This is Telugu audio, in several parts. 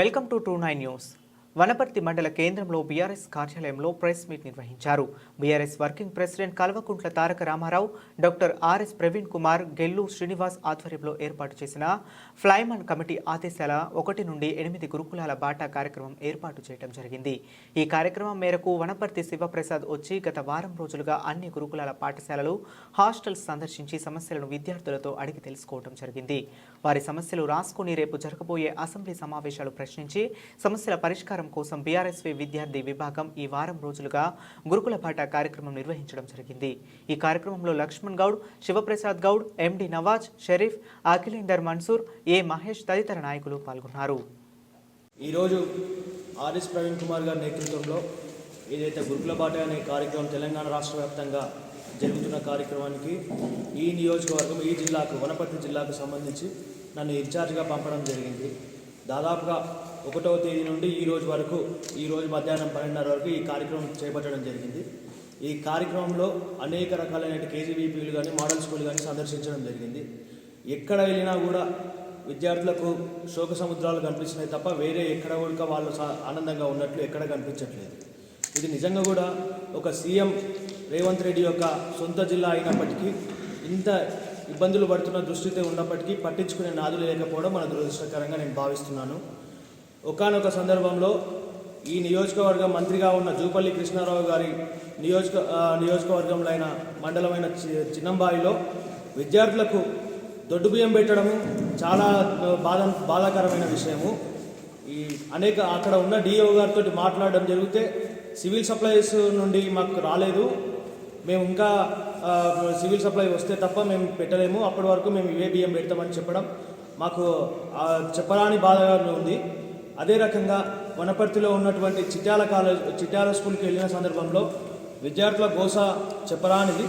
Welcome to two nine news Wanaparthy మండల కేంద్రంలో బీఆర్ఎస్ కార్యాలయంలో ప్రెస్ మీట్ నిర్వహించారు. BRS working president Kalvakuntla Taraka Rama Rao doctor RS Praveen Kumar Gellu Srinivas ఆధ్వర్యంలో ఏర్పాటు చేసిన ఫ్లైమన్ కమిటీ ఆదేశాల ఒకటి నుండి ఎనిమిది గురుకులాల బాటా కార్యక్రమం ఏర్పాటు చేయడం జరిగింది. ఈ కార్యక్రమం మేరకు వనపర్తి శివప్రసాద్ వచ్చి గత వారం రోజులుగా అన్ని గురుకులాల పాఠశాలలు హాస్టల్స్ సందర్శించి సమస్యలను విద్యార్థులతో అడిగి తెలుసుకోవడం జరిగింది. వారి సమస్యలు రాసుకుని రేపు జరగబోయే అసెంబ్లీ సమావేశాలు ప్రశ్నించి సమస్యల పరిష్కారం కోసం బీఆర్ఎస్వి విద్యార్థి విభాగం ఈ వారం రోజులుగా గురుకుల పాట కార్యక్రమం నిర్వహించడం జరిగింది. ఈ కార్యక్రమంలో లక్ష్మణ్ గౌడ్ శివప్రసాద్ గౌడ్ ఎండి నవాజ్ షరీఫ్ అఖిలేందర్ మన్సూర్ ఏ మహేష్ తదితర నాయకులు పాల్గొన్నారు. ఈరోజు ఆర్ఎస్ ప్రవీణ్ కుమార్ గారి నేతృత్వంలో ఏదైతే గురుకుల పాట అనే కార్యక్రమం తెలంగాణ రాష్ట్ర వ్యాప్తంగా జరుగుతున్న కార్యక్రమానికి ఈ నియోజకవర్గం ఈ జిల్లాకు వనపర్తి జిల్లాకు సంబంధించి నన్ను ఇన్ఛార్జ్గా పంపడం జరిగింది. దాదాపుగా ఒకటవ తేదీ నుండి ఈ రోజు వరకు ఈ రోజు మధ్యాహ్నం పన్నెండున్నర వరకు ఈ కార్యక్రమం చేపట్టడం జరిగింది. ఈ కార్యక్రమంలో అనేక రకాలైన కేజీబీపీలు కానీ మోడల్ స్కూల్ కానీ సందర్శించడం జరిగింది. ఎక్కడ వెళ్ళినా కూడా విద్యార్థులకు శోక సముద్రాలు కనిపిస్తున్నాయి తప్ప వేరే ఎక్కడ కూడా వాళ్ళు సా- ఆనందంగా ఉన్నట్లు ఎక్కడ కనిపించట్లేదు. ఇది నిజంగా కూడా ఒక సీఎం రేవంత్ రెడ్డి యొక్క సొంత జిల్లా అయినప్పటికీ ఇంత ఇబ్బందులు పడుతున్న దృష్టితో ఉన్నప్పటికీ పట్టించుకునే నాదులు లేకపోవడం మన దురదృష్టకరంగా నేను భావిస్తున్నాను. ఒకానొక సందర్భంలో ఈ నియోజకవర్గ మంత్రిగా ఉన్న జూపల్లి కృష్ణారావు గారి నియోజక నియోజకవర్గంలో అయిన మండలమైన చి- చిన్నంబాయిలో విద్యార్థులకు దొడ్డు బియ్యం పెట్టడము చాలా బాధ బాధాకరమైన విషయము. ఈ అనేక అక్కడ ఉన్న డిఓ గారితో మాట్లాడడం జరిగితే సివిల్ సప్లైస్ నుండి మాకు రాలేదు. మేము ఇంకా సివిల్ సప్లై వస్తే తప్ప మేము పెట్టలేము. అప్పటి వరకు మేము ఇవే బియ్యం పెడతామని చెప్పడం మాకు చెప్పరాని బాధగా ఉంది. అదే రకంగా వనపర్తిలో ఉన్నటువంటి చిట్యాల కాలేజ్ చిట్యాల స్కూల్కి వెళ్ళిన సందర్భంలో విద్యార్థుల గోస చెప్పరానిది.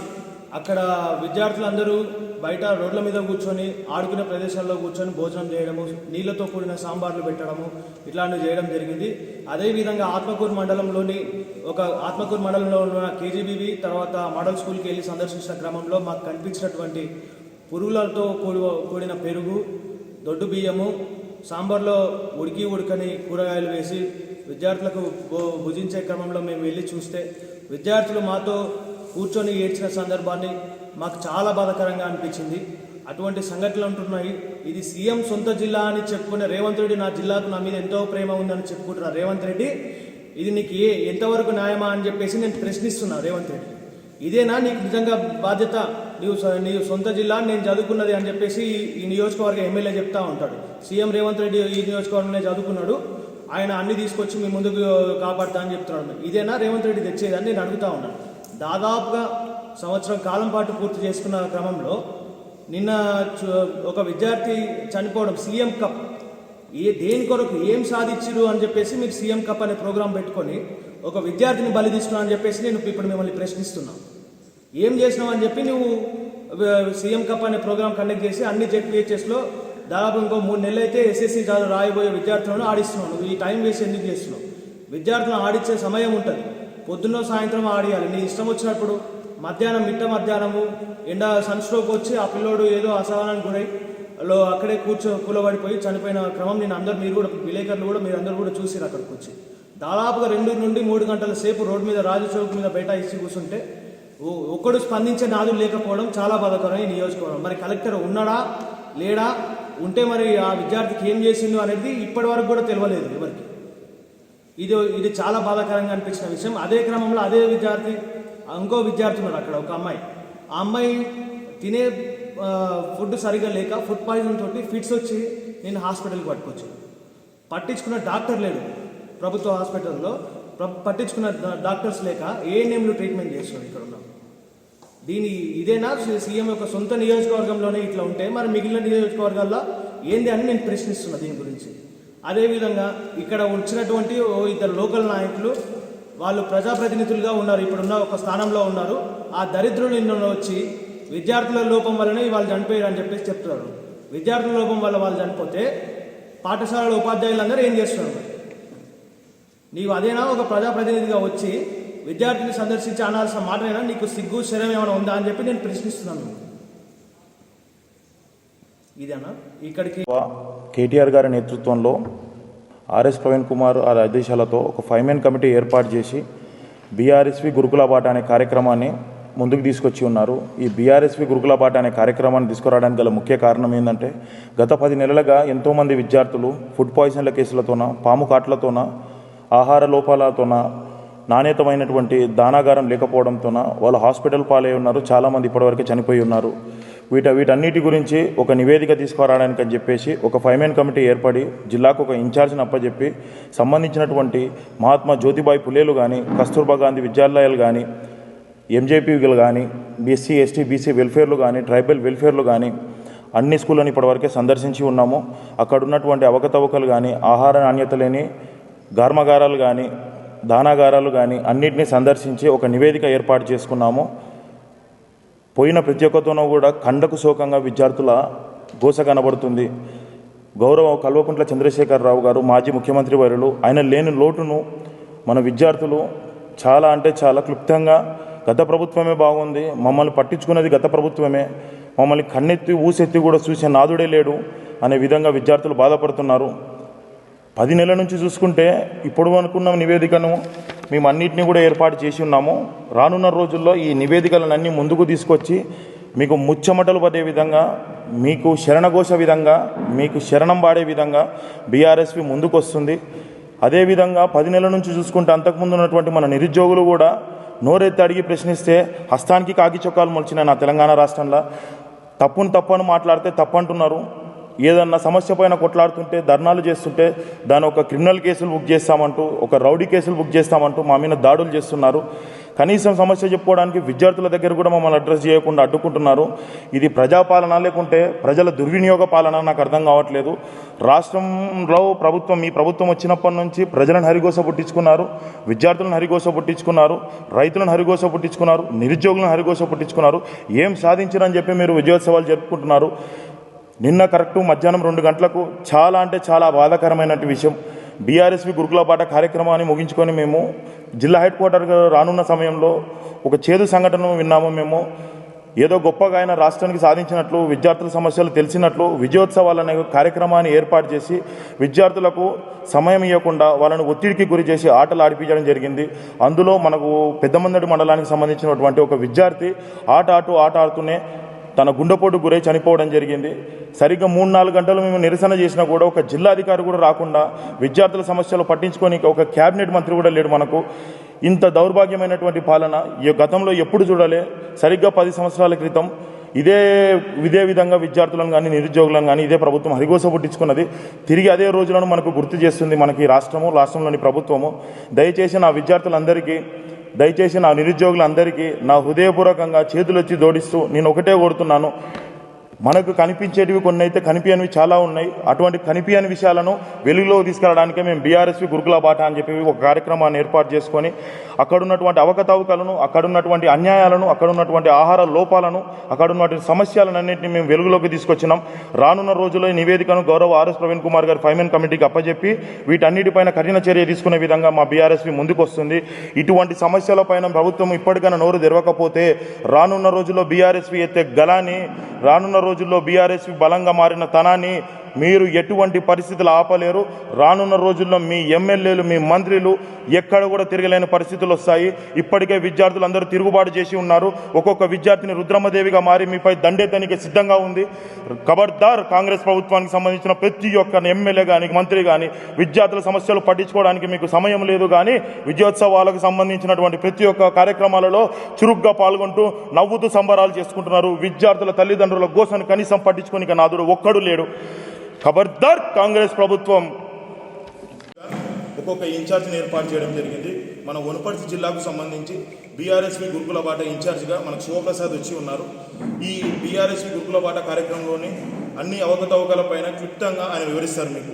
అక్కడ విద్యార్థులందరూ బయట రోడ్ల మీద కూర్చొని ఆడుకునే ప్రదేశాల్లో కూర్చొని భోజనం చేయడము నీళ్ళతో కూడిన సాంబార్లు పెట్టడము ఇట్లాంటివి చేయడం జరిగింది. అదేవిధంగా ఆత్మకూరు మండలంలోని ఒక ఆత్మకూరు మండలంలో ఉన్న కేజీబీవి తర్వాత మోడల్ స్కూల్కి వెళ్ళి సందర్శించిన క్రమంలో మాకు కనిపించినటువంటి పురుగులతో కూడి కూడిన పెరుగు దొడ్డు బియ్యము సాంబార్లో ఉడికి ఉడకని కూరగాయలు వేసి విద్యార్థులకు భో- భుజించే క్రమంలో మేము వెళ్ళి చూస్తే విద్యార్థులు మాతో కూర్చొని ఏడ్చిన సందర్భాన్ని మాకు చాలా బాధకరంగా అనిపించింది. అటువంటి సంఘటనలు ఉంటున్నాయి ఇది సీఎం సొంత జిల్లా అని చెప్పుకునే రేవంత్ రెడ్డి నా జిల్లాకు నా మీద ఎంతో ప్రేమ ఉందని చెప్పుకుంటున్నారు రేవంత్ రెడ్డి ఇది నీకు ఏ ఎంతవరకు న్యాయమా అని చెప్పేసి నేను ప్రశ్నిస్తున్నా రేవంత్ రెడ్డి. ఇదేనా నీకు నిజంగా బాధ్యత? నీవు నీ సొంత జిల్లా నేను చదువుకున్నది అని చెప్పేసి ఈ- ఈ నియోజకవర్గ ఎమ్మెల్యే చెప్తా ఉంటాడు. సీఎం రేవంత్ రెడ్డి ఈ నియోజకవర్గంలో చదువుకున్నాడు. ఆయన అన్ని తీసుకొచ్చి మీ ముందుకు కాపాడుతా అని చెప్తున్నాడు. ఇదేనా రేవంత్ రెడ్డి తెచ్చేదని నేను అడుగుతా ఉన్నాను దాదాపుగా సంవత్సరం కాలం పాటు పూర్తి చేసుకున్న క్రమంలో నిన్న చు- ఒక విద్యార్థి చనిపోవడం సీఎం కప్. ఏ దేని కొరకు ఏం సాధించరు అని చెప్పేసి మీరు సీఎం కప్ అనే ప్రోగ్రాం పెట్టుకొని ఒక విద్యార్థిని బలి తీసుకున్నా అని చెప్పేసి నేను ఇప్పుడు మిమ్మల్ని ప్రశ్నిస్తున్నా. ఏం చేసినావు అని చెప్పి నువ్వు సీఎం కప్ అనే ప్రోగ్రాం కండక్ట్ చేసి అన్ని జెడ్పిహెచ్ఎస్లో దాదాపు ఇంకో మూడు నెలలు అయితే ఎస్ఎస్సి చదువు రాయబోయే విద్యార్థులను ఆడిస్తున్నావు. నువ్వు ఈ టైం వేసి ఎందుకు చేస్తున్నావు? విద్యార్థులను ఆడిచ్చే సమయం ఉంటుంది. పొద్దున్న సాయంత్రం ఆడియాలి. నీ ఇష్టం వచ్చినప్పుడు మధ్యాహ్నం మిట్ట మధ్యాహ్నము ఎండ సన్ స్ట్రోక్ వచ్చి ఆ పిల్లోడు ఏదో అసహనానికి గురై లో అక్కడే కూర్చో కూలబడిపోయి చనిపోయిన క్రమం నేను అందరు మీరు కూడా విలేకరులు కూడా మీరు అందరూ కూడా చూసిరు అక్కడికి వచ్చి. దాదాపుగా రెండు నుండి మూడు గంటల సేపు రోడ్డు మీద రాజు చౌక్ మీద బయట ఇచ్చి కూర్చుంటే ఒక్కడు స్పందించే నాదులు లేకపోవడం చాలా బాధాకరం ఈ నియోజకవర్గం. మరి కలెక్టర్ ఉన్నాడా? లేడా? ఉంటే మరి ఆ విద్యార్థికి ఏం చేసిందో అనేది ఇప్పటి వరకు కూడా తెలియలేదు ఎవరికి. ఇది ఇది చాలా బాధాకరంగా అనిపించిన విషయం. అదే క్రమంలో అదే విద్యార్థి ఇంకో విద్యార్థి ఉన్నారు అక్కడ ఒక అమ్మాయి. ఆ అమ్మాయి తినే ఫుడ్ సరిగా లేక ఫుడ్ పాయిజన్ తోటి ఫిట్స్ వచ్చి నేను హాస్పిటల్కి పట్టుకొచ్చి. పట్టించుకున్న డాక్టర్ లేడు ప్రభుత్వ హాస్పిటల్లో. పట్టించుకున్న డాక్టర్స్ లేక ఏ నేమ్లు ట్రీట్మెంట్ చేస్తున్నారు ఇక్కడ ఉన్నాం. దీని ఇదేనా? సీఎం యొక్క సొంత నియోజకవర్గంలోనే ఇట్లా ఉంటే మరి మిగిలిన నియోజకవర్గాల్లో ఏంది అని నేను ప్రశ్నిస్తున్నా దీని గురించి. అదేవిధంగా ఇక్కడ వచ్చినటువంటి ఓ ఇద్దరు లోకల్ నాయకులు వాళ్ళు ప్రజాప్రతినిధులుగా ఉన్నారు ఇప్పుడున్న ఒక స్థానంలో ఉన్నారు. ఆ దరిద్రులు నిన్న వచ్చి విద్యార్థుల లోపం వల్లనే వాళ్ళు చనిపోయారు అని చెప్పేసి చెప్తున్నారు. విద్యార్థుల లోపం వల్ల వాళ్ళు చనిపోతే పాఠశాలల ఉపాధ్యాయులందరూ ఏం చేస్తున్నారు? నీవు అదేనా ఒక ప్రజాప్రతినిధిగా వచ్చి విద్యార్థిని సందర్శించి అనాల్సిన మాటనైనా నీకు సిగ్గు శరం ఏమైనా ఉందా అని చెప్పి నేను ప్రశ్నిస్తున్నాను. ఇదేనా? ఇక్కడికి కేటీఆర్ గారి నేతృత్వంలో ఆర్ఎస్ ప్రవీణ్ కుమార్ వారి ఆదేశాలతో ఒక ఫైవ్ మెన్ కమిటీ ఏర్పాటు చేసి బీఆర్ఎస్వి గురుకుల పాట అనే కార్యక్రమాన్ని ముందుకు తీసుకొచ్చి ఉన్నారు. ఈ బీఆర్ఎస్వి గురుకుల పాట అనే కార్యక్రమాన్ని తీసుకురావడానికి గల ముఖ్య కారణం ఏంటంటే గత పది నెలలుగా ఎంతోమంది విద్యార్థులు ఫుడ్ పాయిజన్ల కేసులతోన పాము కాట్లతోన ఆహార లోపాలతోన నాణ్యతమైనటువంటి దానాగారం లేకపోవడంతోన వాళ్ళు హాస్పిటల్ పాలై ఉన్నారు. చాలామంది ఇప్పటివరకు చనిపోయి ఉన్నారు. వీట వీటన్నిటి గురించి ఒక నివేదిక తీసుకురావడానికి అని చెప్పేసి ఒక ఫైవ్ మెన్ కమిటీ ఏర్పడి జిల్లాకు ఒక ఇన్ఛార్జ్ని అప్పచెప్పి సంబంధించినటువంటి మహాత్మా జ్యోతిబాయి పులేలు కానీ కస్తూర్బా గాంధీ విద్యాలయాలు కానీ ఎంజేపీలు కానీ బీసీ ఎస్టీ బీసీ వెల్ఫేర్లు కానీ ట్రైబల్ వెల్ఫేర్లు కానీ అన్ని స్కూళ్ళని ఇప్పటివరకే సందర్శించి ఉన్నాము. అక్కడ ఉన్నటువంటి అవకతవకలు కానీ ఆహార నాణ్యత లేని గార్మగారాలు కానీ దానాగారాలు కానీ అన్నిటినీ సందర్శించి ఒక నివేదిక ఏర్పాటు చేసుకున్నాము. పోయిన ప్రతి ఒక్కతోనూ కూడా కండకు శోకంగా విద్యార్థుల దోశ కనబడుతుంది. గౌరవ కల్వకుంట్ల చంద్రశేఖరరావు గారు మాజీ ముఖ్యమంత్రి వర్యులు ఆయన లేని లోటును మన విద్యార్థులు చాలా అంటే చాలా క్లుప్తంగా గత ప్రభుత్వమే బాగుంది. మమ్మల్ని పట్టించుకున్నది గత ప్రభుత్వమే. మమ్మల్ని కన్నెత్తి ఊసెత్తి కూడా చూసే నాదుడే లేడు అనే విధంగా విద్యార్థులు బాధపడుతున్నారు. పది నెలల నుంచి చూసుకుంటే ఇప్పుడు అనుకున్న నివేదికను. మేము అన్నింటినీ కూడా ఏర్పాటు చేసి ఉన్నాము. రానున్న రోజుల్లో ఈ నివేదికలన్నీ ముందుకు తీసుకొచ్చి మీకు ముచ్చమటలు పడే విధంగా మీకు శరణఘోష విధంగా మీకు శరణం పాడే విధంగా బీఆర్ఎస్పి ముందుకు వస్తుంది అదేవిధంగా పది నెలల నుంచి చూసుకుంటే అంతకుముందు ఉన్నటువంటి మన నిరుద్యోగులు కూడా నోరెత్తి అడిగి ప్రశ్నిస్తే హస్తానికి కాకి చొక్కాలు మొలిచిన నా తెలంగాణ రాష్ట్రంలో. తప్పును తప్పని మాట్లాడితే తప్పంటున్నారు. ఏదన్నా సమస్య పైన కొట్లాడుతుంటే ధర్నాలు చేస్తుంటే దాని ఒక క్రిమినల్ కేసులు బుక్ చేస్తామంటూ ఒక రౌడీ కేసులు బుక్ చేస్తామంటూ మా మీద దాడులు చేస్తున్నారు. కనీసం సమస్య చెప్పుకోవడానికి విద్యార్థుల దగ్గర కూడా మమ్మల్ని అడ్రస్ చేయకుండా అడ్డుకుంటున్నారు. ఇది ప్రజాపాలన లేకుంటే ప్రజల దుర్వినియోగ పాలన నాకు అర్థం కావట్లేదు. రాష్ట్రంలో ప్రభుత్వం మీ ప్రభుత్వం వచ్చినప్పటి నుంచి ప్రజలను హరిగోస పుట్టించుకున్నారు విద్యార్థులను హరిగోస పుట్టించుకున్నారు రైతులను హరిగోస పుట్టించుకున్నారు నిరుద్యోగులను హరిగోస పుట్టించుకున్నారు. ఏం సాధించారని చెప్పి మీరు విజయోత్సవాలు జరుపుకుంటున్నారు. నిన్న కరెక్టు మధ్యాహ్నం రెండు గంటలకు చాలా అంటే చాలా బాధాకరమైనటువంటి విషయం. బీఆర్ఎస్వి గురుకుల పాట కార్యక్రమాన్ని ముగించుకొని మేము జిల్లా హెడ్ క్వార్టర్గా రానున్న సమయంలో ఒక చేదు సంఘటన విన్నాము మేము. ఏదో గొప్పగా ఆయన రాష్ట్రానికి సాధించినట్లు విద్యార్థుల సమస్యలు తెలిసినట్లు విజయోత్సవాలు అనే కార్యక్రమాన్ని ఏర్పాటు చేసి విద్యార్థులకు సమయం ఇవ్వకుండా వాళ్ళని ఒత్తిడికి గురి చేసి ఆటలు ఆడిపించడం జరిగింది. అందులో మనకు పెద్దమందడి మండలానికి సంబంధించినటువంటి ఒక విద్యార్థి ఆట ఆటు ఆట ఆడుతూనే తన గుండెపోటు గురై చనిపోవడం జరిగింది. సరిగ్గా మూడు నాలుగు గంటలు మేము నిరసన చేసినా కూడా ఒక జిల్లాధికారి కూడా రాకుండా విద్యార్థుల సమస్యలు పట్టించుకొని ఒక క్యాబినెట్ మంత్రి కూడా లేడు మనకు. ఇంత దౌర్భాగ్యమైనటువంటి పాలన ఈ గతంలో ఎప్పుడు చూడలే? సరిగ్గా పది సంవత్సరాల క్రితం ఇదే ఇదే విధంగా విద్యార్థులను కానీ నిరుద్యోగులను కానీ ఇదే ప్రభుత్వం హరిగోస పుట్టించుకున్నది. తిరిగి అదే రోజులను మనకు గుర్తు చేస్తుంది మనకి రాష్ట్రము రాష్ట్రంలోని ప్రభుత్వము. దయచేసి నా విద్యార్థులందరికీ దయచేసి నా నిరుద్యోగులందరికీ నా హృదయపూర్వకంగా చేతులొచ్చి జోడిస్తూ నేను ఒకటే కోరుతున్నాను. మనకు కనిపించేటివి కొన్ని అయితే కనిపించనివి చాలా ఉన్నాయి. అటువంటి కనిపించని విషయాలను వెలుగులో తీసుకురావడానికే మేము బీఆర్ఎస్వి గురుకుల బాట అని చెప్పి ఒక కార్యక్రమాన్ని ఏర్పాటు చేసుకొని అక్కడున్నటువంటి అవకతవకలను అక్కడున్నటువంటి అన్యాయాలను అక్కడున్నటువంటి ఆహార లోపాలను అక్కడున్నటువంటి సమస్యలన్నింటినీ మేము వెలుగులోకి తీసుకొచ్చినాం. రానున్న రోజుల్లో ఈ నివేదికను గౌరవ ఆర్ఎస్ ప్రవీణ్ కుమార్ గారి ఫైమెన్ కమిటీకి అప్పచెప్పి వీటన్నిటిపైన కఠిన చర్య తీసుకునే విధంగా మా బీఆర్ఎస్వి ముందుకొస్తుంది. ఇటువంటి సమస్యలపైన ప్రభుత్వం ఇప్పటికైనా నోరు తెరవకపోతే రానున్న రోజుల్లో బీఆర్ఎస్వి ఎత్తే గలాన్ని రానున్న రోజు రోజుల్లో బీఆర్ఎస్వి బలంగా మారిన తనాన్ని మీరు ఎటువంటి పరిస్థితులు ఆపలేరు. రానున్న రోజుల్లో మీ ఎమ్మెల్యేలు మీ మంత్రులు ఎక్కడ కూడా తిరగలేని పరిస్థితులు వస్తాయి. ఇప్పటికే విద్యార్థులు అందరూ తిరుగుబాటు చేసి ఉన్నారు. ఒక్కొక్క విద్యార్థిని రుద్రమదేవిగా మారి మీపై దండెత్తనికి సిద్ధంగా ఉంది. ఖబర్దార్ కాంగ్రెస్ ప్రభుత్వానికి సంబంధించిన ప్రతి ఒక్క ఎమ్మెల్యే కానీ మంత్రి కానీ విద్యార్థుల సమస్యలు పట్టించుకోవడానికి మీకు సమయం లేదు కానీ విజయోత్సవాలకు సంబంధించినటువంటి ప్రతి ఒక్క కార్యక్రమాలలో చురుగ్గా పాల్గొంటూ నవ్వుతూ సంబరాలు చేసుకుంటున్నారు. విద్యార్థుల తల్లిదండ్రుల కోసం కనీసం పట్టించుకోనిక నాదుడు ఒక్కడు లేడు. ఖబర్దార్ కాంగ్రెస్ ప్రభుత్వం. ఒక్కొక్క ఇన్ఛార్జ్ని ఏర్పాటు చేయడం జరిగింది. మన వనపర్తి జిల్లాకు సంబంధించి బీఆర్ఎస్వి గురుకుల బాట ఇన్ఛార్జిగా మనకు శివప్రసాద్ వచ్చి ఉన్నారు. ఈ బీఆర్ఎస్వి గురుకుల బాట కార్యక్రమంలోని అన్ని అవకతవకల పైన క్లుప్తంగా ఆయన వివరిస్తారు మీకు.